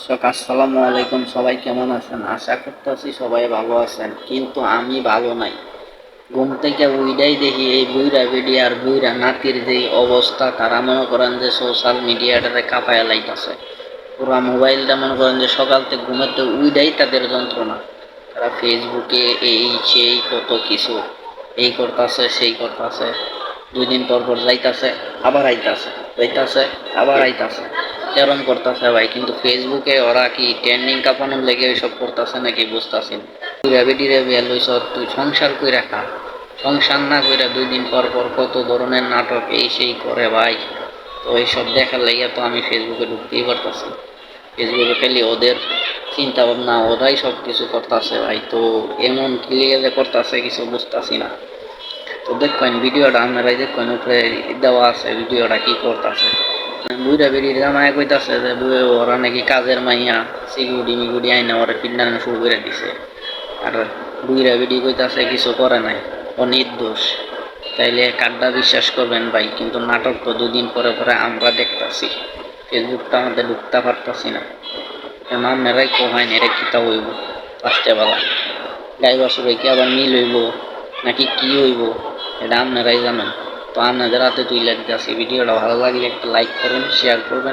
দর্শক, আসসালামু আলাইকুম। সবাই কেমন আছেন? আশা করতেছি সবাই ভালো আছেন, কিন্তু আমি ভালো নাই। ঘুম থেকে উইডাই দেখি এই বুইরা বেডি আর বুইরা নাতির যে অবস্থা, তারা মনে করেন যে সোশ্যাল মিডিয়াটাতে কাঁপায় লাইতেছে। পুরা মোবাইলটা মনে করেন যে সকাল থেকে ঘুমাতে উইডাই তাদের যন্ত্রণা। তারা ফেসবুকে এই সেই কত কিছু, এই করতেছে, সেই করতেছে। দুই দিন পর পর যাইতাছে, আবার আইতাছে, যাইতাছে, আবার আইতাছে। এরম করতেছে ভাই, কিন্তু ফেসবুকে ওরা কি ট্রেন্ডিং কাপানোর লেগে ওইসব করতেছে নাকি বুঝতেছি তুই রেবিডিরে বিয়ে লইছ তুই সংসার কই রাখা সংসার না কইরা দুই দিন পর পর কত ধরনের নাটক এই সেই করে ভাই। তো এইসব দেখার লেগে তো আমি ফেসবুকে ঢুকতেই পারতাছি ফেসবুকে খালি ওদের চিন্তা ভাবনা ওরাই সব কিছু করতেছে ভাই। তো এমন কি লেগে যে করতেছে কিছু বুঝতেছি না। তো দেখবেন ভিডিওটা আপনারাই দেখবেন উপরে দেওয়া আছে, ভিডিওটা কি করতেছে। বুড়া বেরিয়ে জামায় কইতাছে যে ওরা নাকি কাজের মাইয়া সিগুড়ি মিগুড়ি আইনা ওরা পিন্ডানো শুরু করে দিছে। আর বুড়া বেরি কইতাছে, কিছু করে নাই ও নির্দোষ তাইলে কাড্ডা বিশ্বাস করবেন ভাই, কিন্তু নাটক তো দুদিন পরে পরে আমরা দেখতাছি। ফেসবুকটা আমাদের ঢুকতে পারতাছি না। কেন, আপনারাই কোহাইন এটা কিতা হইব? ফার্স্টে বেলা। গাই বাসুরে কি আবার মিল হইব? নাকি কি হইব? এটা আপনারাই জানেন। তো আপনাদের হাতে তুই দিতেছি ভিডিওটা ভালো লাগলে একটা লাইক করুন শেয়ার করবেন।